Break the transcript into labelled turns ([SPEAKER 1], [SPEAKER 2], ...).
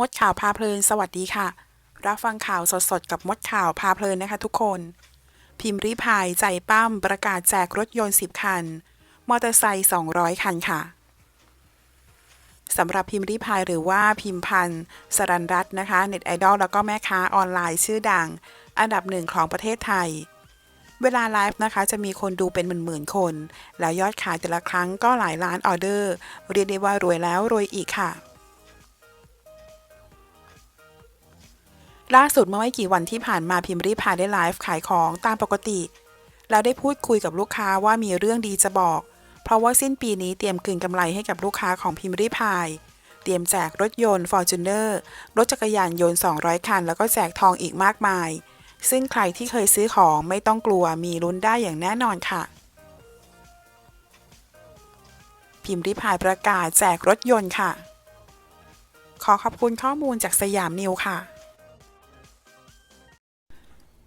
[SPEAKER 1] มดข่าวพาเพลินสวัสดีค่ะ รับฟังข่าวสดๆ กับมดข่าวพาเพลินนะคะทุกคน พิมพ์ริพายใจปั้มประกาศแจกรถยนต์ 10 คัน มอเตอร์ไซค์200 คันค่ะสำหรับพิมพ์ริพายหรือว่าพิมพันธ์สรันรัตน์นะคะเน็ตไอดอลแล้วก็แม่ค้าออนไลน์ชื่อดัง อันดับหนึ่งของประเทศไทย เวลาไลฟ์นะคะจะมีคนดูเป็นหมื่นๆคน แล้วยอดขายแต่ละครั้งก็หลายล้านออเดอร์ เรียกได้ว่ารวยแล้วรวยอีกค่ะ ล่าสุดเมื่อไม่กี่วันที่ผ่านมาพิมพ์รีพายได้ไลฟ์ขายของตามปกติ แล้วได้พูดคุยกับลูกค้าว่ามีเรื่องดีจะบอก เพราะว่าสิ้นปีนี้เตรียมคืนกำไรให้กับลูกค้าของพิมพ์รีพาย เตรียมแจกรถยนต์ Fortuner รถจักรยานยนต์ 200 คัน แล้วก็แจกทองอีกมากมาย ซึ่งใครที่เคยซื้อของไม่ต้องกลัวมีลุ้นได้อย่างแน่นอนค่ะ พิมพ์ริพายประกาศแจกรถยนต์ค่ะ ขอขอบคุณข้อมูลจากสยามนิวค่ะ